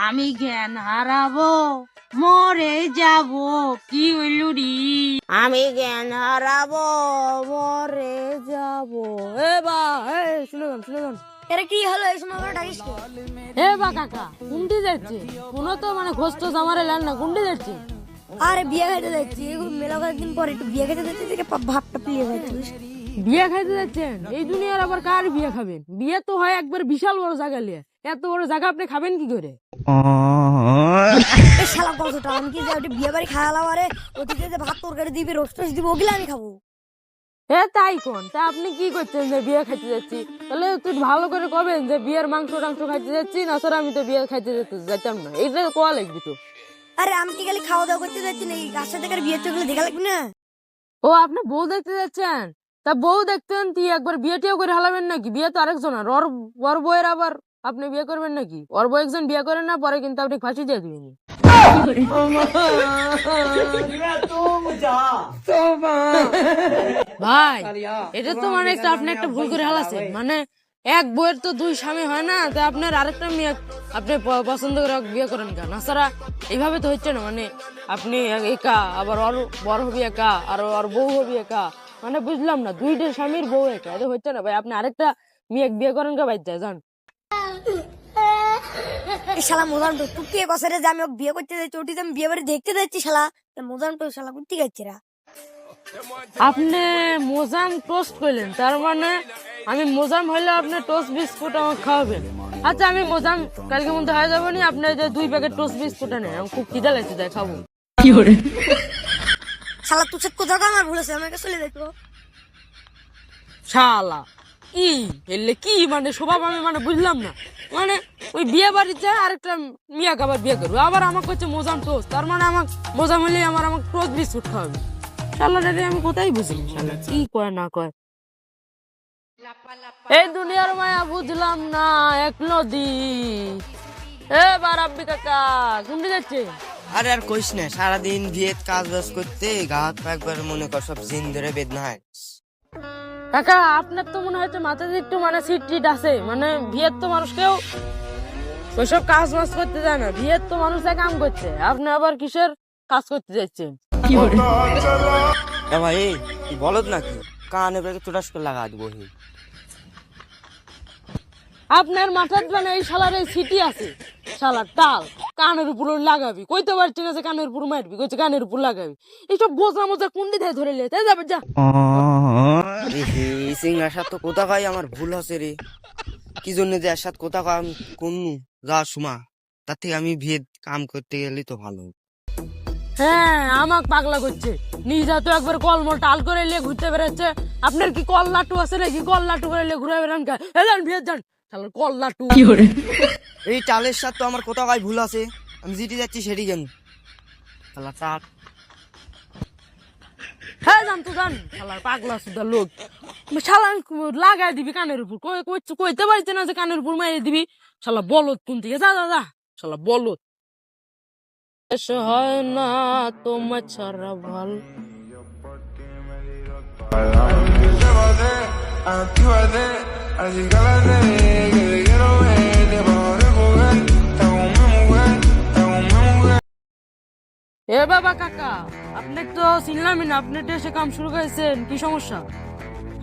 আমি জ্ঞান হারাবো মরে যাব কি হইল রি? আমি জ্ঞান হারাবো মরে যাব। এ বা এ শুনে যান শুনে যান। এরা কি হলো? এই সময় আমার ডাকিস কে? এ বা কাকা কুন্ডি যাচ্ছে। কোনো তো মানে ঘোষ্ট আমারে লান না কুন্ডি যাচ্ছে। আরে বিয়ে খাইতে যাচ্ছি এগুলো মেলা কয়েকদিন পরে একটু বিয়ে খাইতে যাচ্ছি দেখে পা- ভাবটা প্লিয়ে যাচ্ছিস বিয়ে খাইতে যাচ্ছেন? এই দুনিয়ার আবার কার বিয়ে খাবেন? বিয়ে তো হয় একবার বিশাল বড় জায়গা লিয়ে এত বড় জায়গা আপনি খাবেন কি করে? শালা কতটা আমি কি যে ওটা বিয়ে বাড়ি খাওয়ালাম আরে? ওদিকে যে ভাত তরকারি দিবি রোস্ট টোস্ট দিবি ওগুলো আমি খাব। এ তাই কোন? তা আপনি কি করছেন যে বিয়ে খাইতে যাচ্ছি? তাহলে তুই ভালো করে কবেন যে বিয়ের মাংস টাংস খাইতে যাচ্ছি না স্যার আমি তো বিয়ে খাইতে যেতে যাইতাম না। এইটা কোয়া লাগবে তো? আরে আমি কি খালি খাওয়া দাওয়া করতে যাচ্ছি নাকি? কার সাথে কার বিয়ে চোখগুলো দেখা লাগবে না? ও আপনি বউ দেখতে যাচ্ছেন? তা বউ দেখতেন তুই একবার বিয়েটিও করে হালাবেন নাকি? বিয়ে তো আরেকজন আর ওর বউয়ের আবার আপনি বিয়ে করবেন নাকি? ওর বউ একজন বিয়ে করেন না পরে কিন্তু আপনি ফাঁসি দিয়ে দিবেন। ভাই এটা তো মানে একটা আপনি একটা ভুল করে হালাছেন। মানে এক বইয়ের তো দুই স্বামী হয় না তা আপনার আরেকটা মেয়ে আপনি পছন্দ করে বিয়ে করেন কেন? তাছাড়া এইভাবে তো হচ্ছে না মানে আপনি একা আবার ওর বড় হবি একা আর ওর বউ হবি একা। মানে বুঝলাম না দুইটা স্বামীর বউ একা এটা হচ্ছে না ভাই। আপনি আরেকটা মেয়ে বিয়ে করেন কে ভাই যান শালা মোদান তো তুই কে কসে যে আমি বিয়ে করতে যাচ্ছি ওটি আমি বিয়ে বাড়ি দেখতে যাচ্ছি শালা মোদান তো শালা করতে যাচ্ছি রা? আপনি মোজাম টোস্ট করলেন তার মানে আমি মোজাম হইলে আপনি টোস্ট বিস্কুট আমাকে খাওয়াবেন। আচ্ছা আমি মোজাম কালকে মধ্যে হয়ে যাব নি আপনি যে দুই প্যাকেট টোস্ট বিস্কুট নেন আমি খুব খিদা লাগছে তাই খাব। শালা তুই কোথাও আমার ভুল আছে আমাকে চলে যাইতো শালা কি এলে কি মানে স্বভাব আমি মানে বুঝলাম না। মানে ওই বিয়ে বাড়িতে আরেকটা মিয়াকে আবার বিয়ে করব। আবার আমাকে হচ্ছে মোজাম টোস্ট তার মানে আমার মোজাম হলে আমার আমাকে টোস্ট বিস্কুট খাওয়াবে। শালা রে আমি কোথায় শালা? কি কয়, না কয়? এই দুনিয়ার মায়া বুঝলাম না, এক নদী। এ বারাব্বি কাকা কোনটি যাচ্ছে? আরে আর কইস না, সারাদিন বিয়েত কাজ বাজ করতে গা একবার মনে কর সব জিন ধরে বেদনা হয় কাকা আপনার তো মনে হচ্ছে মাথাতে একটু মানে সিট টিট আছে। মানে বিয়ের তো মানুষ কেউ ওইসব কাজ বাজ করতে যায় না। বিয়ের তো মানুষ এক কাম করছে। আপনি আবার কিসের কাজ করতে যাচ্ছেন এ ভাই তুই বলত নাকি? কানে বেগে চুটাস করে লাগা দিব আপনার মাথার মানে এই শালার এই সিটি আছে শালার টাল কানের উপর লাগাবি। কইতে পারছি না যে কানের উপর মারবি কইছে কানের উপর লাগাবি। এইসব বোঝা মোজা কুন্ডি ধায় ধরে লিয়ে তাই যাবে যা সিঙ্গার সাথে কোথা কয় আমার ভুল আছে রে। কি জন্য যে এর সাথে কোথা কয় আমি কোন যা সুমা। তার থেকে আমি বিয়ে কাম করতে গেলে তো ভালো। হ্যাঁ আমাক পাগলা করছে। নিজা তো একবার কলমল টাল করে নিয়ে ঘুরতে বেড়াচ্ছে। আপনার কি কল লাটু আছে নাকি? কল লাটু করে নিয়ে ঘুরে বেড়ান যান বিয়ে যান। শালার কল লাটু। এই টালের সাথে তো আমার কোথা কয় ভুল আছে। আমি যেটি যাচ্ছি সেটি জানি আল্লাহ টাক হ্যাঁ জান তো জান। শালার পাগলা সুদা লোক। শালা লাগাই দিবি কানের উপর। কইতে পারছে না যে কানের উপর মারিয়ে দিবি। শালা বলত কোন থেকে? যা যা যা। শালা বলত শেষ হয় না তোমার ছাড়া ভালো। Así cálate, que te quiero ver, te pago de jugar, te mujer, te hago mujer. এ বাবা কাকা আপনি তো চিনলামই না আপনি তো এসে কাম শুরু করেছেন কি সমস্যা?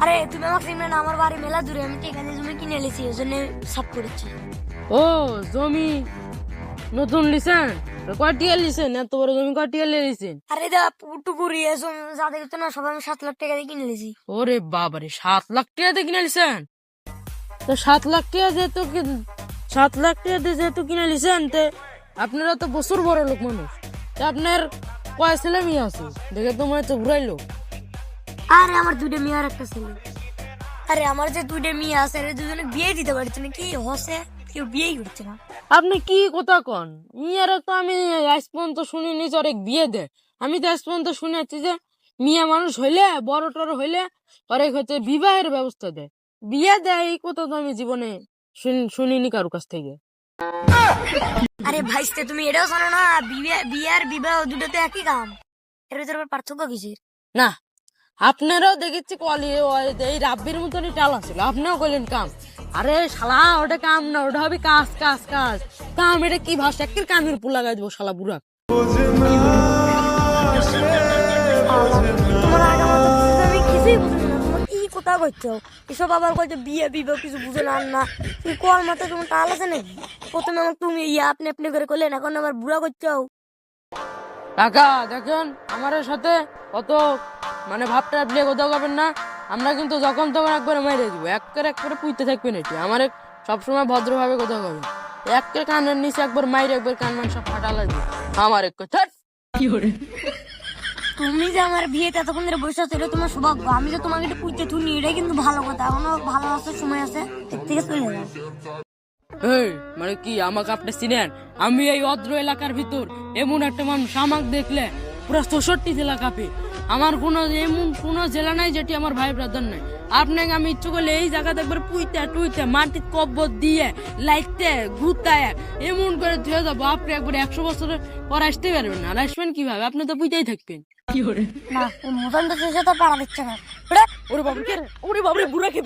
আরে তুমি আমাকে চিনবে না আমার বাড়ি মেলা দূরে আমি ঠিক আছে জমি কিনে এলেছি ওই জন্য সাপ করেছি। ও জমি? নতুন লিছেন কয়টিয়া লিছেন এত বড় জমি কয়টিয়া লিছেন আরে দা পুটুকুরি এসব যা দেখতো না সব আমি সাত লাখ টাকা দিয়ে কিনে এলেছি ওরে বাবারে সাত লাখ টাকা দিয়ে কিনে লিছেন তো সাত লাখ টাকা যেহেতু সাত লাখ টাকা দিয়ে যেহেতু কিনে লিছেন তে আপনারা তো বছর বড় লোক মানুষ। তা আপনার কয় ছেলে মেয়ে আছে? দেখে তো মনে হচ্ছে ঘুরাইলো আরে আমার দুইটা মেয়ে আর একটা ছেলে। আরে আমার যে দুইটা মেয়ে আছে আরে দুজনে বিয়ে দিতে পারছে না। কি হসে? কেউ বিয়েই করছে না। আপনি কি কথা কন? মিয়ার তো আমি আজ পর্যন্ত শুনিনি যে ওরে বিয়ে দেয় আমি তো আজ পর্যন্ত শুনেছি যে মিয়া মানুষ হইলে বড় টড় হইলে অনেক হচ্ছে বিবাহের ব্যবস্থা দেয় বিয়ে দেয় এই কথা তো আমি জীবনে শুনিনি কারও কাছ থেকে। আরে ভাইস্তে তুমি এটাও জানো না বিয়ে বিয়ে আর বিবাহ দুটোতে একই কাম। এর ভিতরে পার্থক্য কিসের? না আপনারাও দেখেছি কলি এই রাব্বির মতনই টাল ছিল আপনিও করলেন কাম। আরে শালা ওটা কাম না ওটা হবে কাজ কাজ কাজ। কাম এটা কি ভাষা? একের কামের পু লাগাই দেবো শালা বুড়া। করছ? এসব আবার কইছো বিয়ে বিবে কিছু বুঝে না না। তুমি কোয়ার মাথায় তোমার টাল আছে নাকি? প্রথমে আমার তুমি ইয়ে আপনি আপনি করে করলেন এখন আবার বুড়া করছ? কাকা দেখেন আমার সাথে অত মানে ভাবটা বিয়ে কোথাও করবেন না। আমরা কিন্তু যখন তখন একবারে মেরে দিব এক করে এক করে পুইতে থাকবেন এটি। আমার এক সবসময় ভদ্রভাবে কোথাও করবেন এক করে কানের নিচে একবার মাইরে একবার কান মান সব ফাটালা দিব আমার এক কথা তুমি যে আমার বিয়েতে এতক্ষণ ধরে বসে আছো, এটা তোমার সৌভাগ্য। আমি যে তোমাকে একটু পুঁতে থুনি এটাই কিন্তু ভালো কথা। এখনও ভালো আসার সময় আছে, এর থেকে চলে যাও। মানে কি, আমাকে আপনি চিনেন? আমি এই অদ্র এলাকার ভিতর এমন একটা মানুষ। আমাকে দেখলে পুরো চৌষট্টি জেলা কাঁপে। আমার কোনো এমন কোনো জেলা নাই যেটি আমার ভাই ব্রাদার নাই। আপনাকে আমি ইচ্ছু করলে এই জায়গাতে একবার পুইতে টুইতে মাটির কব্বর দিয়ে লাইতে ঘুরতায় এমন করে ধুয়ে যাব আপনি একবার একশো বছর পর আসতে পারবেন না। আর আসবেন কীভাবে? আপনি তো পুইতেই থাকবেন। না করে মতন তো শেষে তো পাড়া দিচ্ছে না। ওরে, ওরে বাবু ওরে বাবু বুড়া খেয়ে